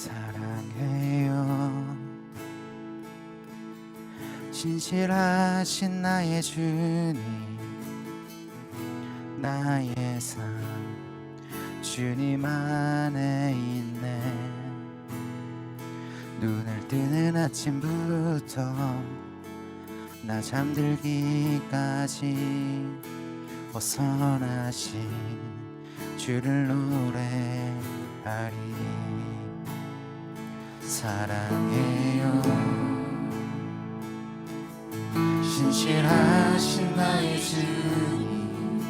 사랑해요. 진실하신 나의 주님 나의 삶 주님 안에 있네. 눈을 뜨는 아침부터 나 잠들기까지 벗어나신 주를 노래하리. 사랑해요. 신실하신 나의 주님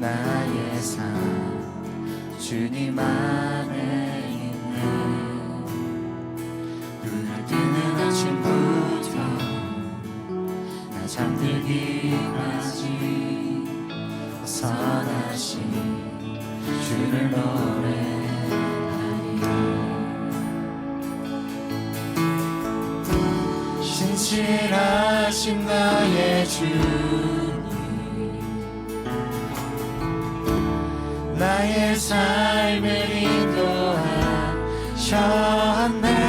나의 삶 주님 안에 있는 신실하신 나의 주님. 나의 삶을 인도하셨네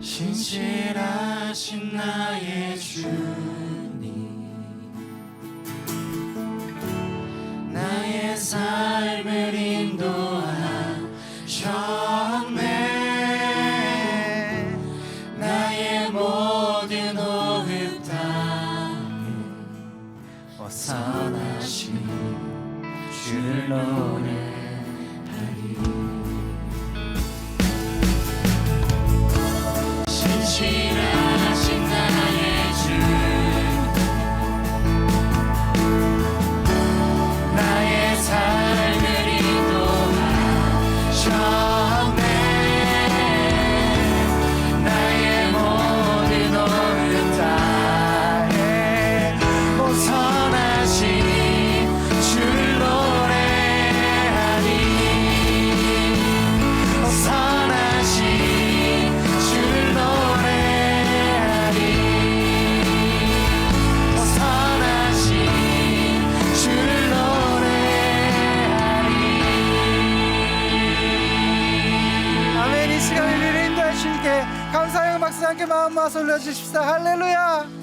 신실하신 나의 주님. 나의 삶을 인도하셨네. 나의 모든 오흡 땅에 어선하신 주를 노래하리. 감사의 박수 함께 마음 모아서 올려주십시다. 할렐루야